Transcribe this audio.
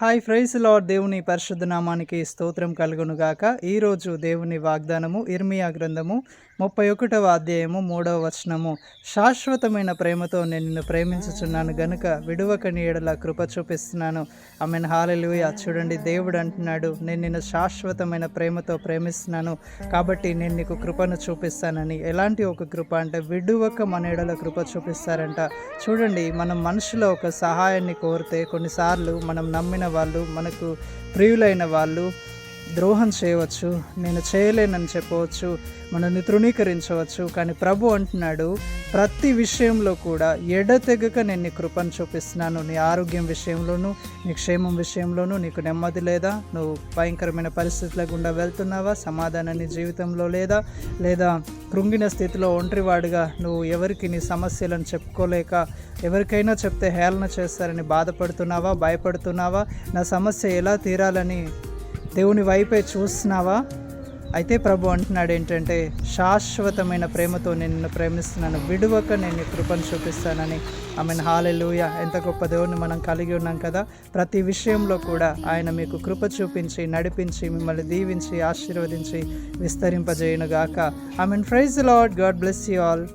Hi prize lord దేవుని పరిశుద్ధ నామానికి స్తోత్రం కలుగునుగాక. ఈరోజు దేవుని వాగ్దానము ఇర్మియా గ్రంథము ముప్పై ఒకటవ అధ్యాయము మూడవ వచనము. శాశ్వతమైన ప్రేమతో నేను నిన్ను ప్రేమించుచున్నాను గనుక విడువక నీడల కృప చూపిస్తున్నాను. ఆమెను. హాలెలుయ. చూడండి దేవుడు అంటున్నాడు నేను నిన్ను శాశ్వతమైన ప్రేమతో ప్రేమిస్తున్నాను కాబట్టి నేను నీకు కృపను చూపిస్తానని. ఎలాంటి ఒక కృప అంటే విడువక మన ఎడల కృప చూపిస్తారంట. చూడండి మనం మనుషుల ఒక సహాయాన్ని కోరితే కొన్నిసార్లు మనం నమ్మిన వాళ్ళు మనకు ప్రియులైన వాళ్ళు ద్రోహం చేయవచ్చు నేను చేయలేనని చెప్పవచ్చు మనల్ని తృణీకరించవచ్చు. కానీ ప్రభు అంటున్నాడు ప్రతి విషయంలో కూడా ఎడతెగక నేను నీ కృపను చూపిస్తున్నాను. నీ ఆరోగ్యం విషయంలోనూ నీ క్షేమం విషయంలోనూ నీకు నెమ్మది లేదా? నువ్వు భయంకరమైన పరిస్థితుల గుండా వెళ్తున్నావా? సమాధానాన్ని జీవితంలో లేదా? లేదా కృంగిన స్థితిలో ఒంటరివాడుగా నువ్వు ఎవరికి నీ సమస్యలను చెప్పుకోలేక ఎవరికైనా చెప్తే హేళన చేస్తారని బాధపడుతున్నావా? భయపడుతున్నావా? నా సమస్య ఎలా తీరాలని దేవుని వైపే చూస్తున్నావా? అయితే ప్రభు అంటున్నాడు ఏంటంటే శాశ్వతమైన ప్రేమతో నేను నిన్ను ప్రేమిస్తున్నాను విడువక నేను కృపను చూపిస్తానని. ఆమెను. హాలెలుయ. ఎంత గొప్ప దేవుని మనం కలిగి ఉన్నాం కదా. ప్రతి విషయంలో కూడా ఆయన మీకు కృప చూపించి నడిపించి మిమ్మల్ని దీవించి ఆశీర్వదించి విస్తరింపజేయునుగాక. I mean praise Lord God bless you all.